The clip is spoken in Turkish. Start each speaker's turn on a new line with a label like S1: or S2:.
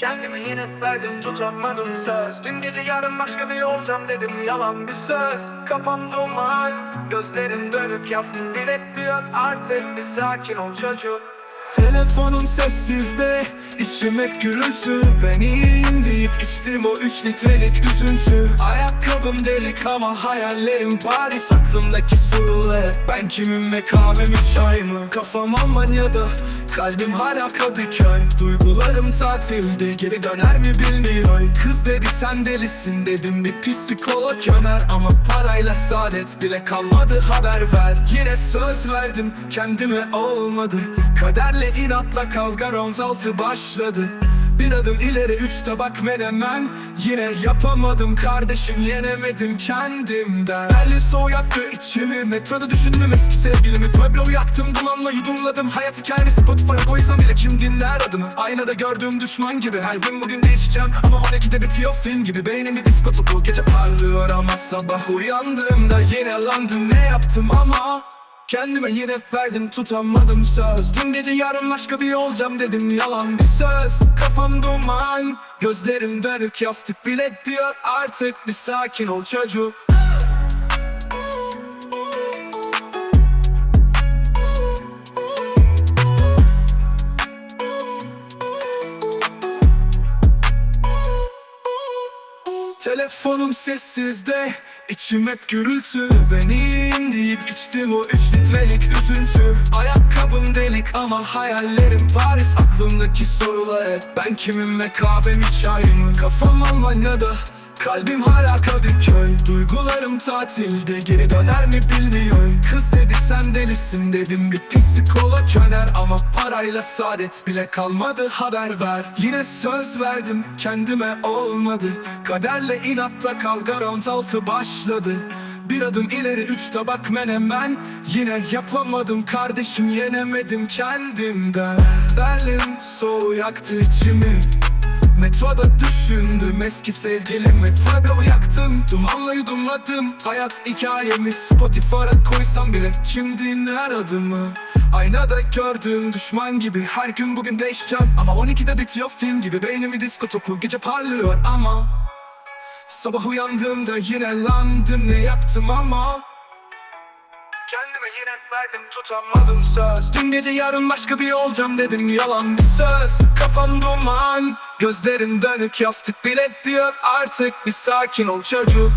S1: Kendimi yine verdim tutamadım söz. Dün gece yarın başka bir olacağım dedim yalan bir söz. Kafam duman Gözlerim dönük yastık bir diyor. Artık bir sakin ol çocuk
S2: Telefonum sessizde içim hep gürültü. Ben iyiyim deyip içtim o üç litrelik üzüntü. Ayakkabım delik ama hayallerim Paris Aklımdaki sorular Ben kimim ve kahvemi çay mı? Kafam Almanya'da Kalbim hala Kadıköy. Duygularım tatilde Geri döner mi bilmiyor Kız dedi sen delisin dedim. Bir psikolog öner Ama parayla saadet bile kalmadı. Haber ver. Yine söz verdim kendime olmadı Kaderle inatla kavga round altı başladı. Bir adım ileri üç tabak menemen. Yine yapamadım kardeşim yenemedim kendimden. Belli soğuk yaktı içimi Metroda düşündüm eski sevgilimi. Pueblo'yu yaktım dumanla yudumladım. Hayat hikayemi Spotify'a koysam bile kim dinler adımı? Aynada gördüğüm düşman gibi Her gün bugün değişeceğim. Ama 12'de bitiyor film gibi Beynimi disko topu. Gece parlıyor ama Sabah uyandığımda yine landım Ne yaptım ama Kendime yine verdim tutamadım söz. Dün gece yarın başka bir olacağım dedim yalan bir söz. Kafam duman Gözlerim dönük yastık bile diyor. Artık bir sakin ol çocuk Telefonum sessizde içim hep gürültü. Ben iyiyim deyip içtim o üç litrelik üzüntü. Ayakkabım delik ama hayallerim Paris Aklımdaki sorular hep Ben kimim ve kahvemi çay mı? Kafam Almanya'da Kalbim hala Kadıköy Duygularım tatilde Geri döner mi bilmiyor Kız dedi sen delisin dedim. Bir psikolog öner Ama parayla saadet bile kalmadı haber ver. Yine söz verdim kendime olmadı. Kaderle inatla kavga round altı başladı. Bir adım ileri üç tabak menemen. Yine yapamadım kardeşim yenemedim kendimden. Berlin soğuk yaktı içimi Metroda düşündüm eski sevgilimi Pueblo'yu yaktım dumanla yudumladım. Hayat hikayemi Spotify'a koysam bile Kim dinler adımı Aynada gördüğüm düşman gibi Her gün bugün değişeceğim. Ama 12'de bitiyor film gibi Beynimi disko topu gece parlıyor ama. Sabah uyandığımda yine landım Ne yaptım ama
S1: verdim tutamadım söz.
S2: Dün gece yarın başka bir olacağım dedim yalan bir söz. Kafam duman Gözlerim dönük yastık bile diyor. Artık bir sakin ol çocuk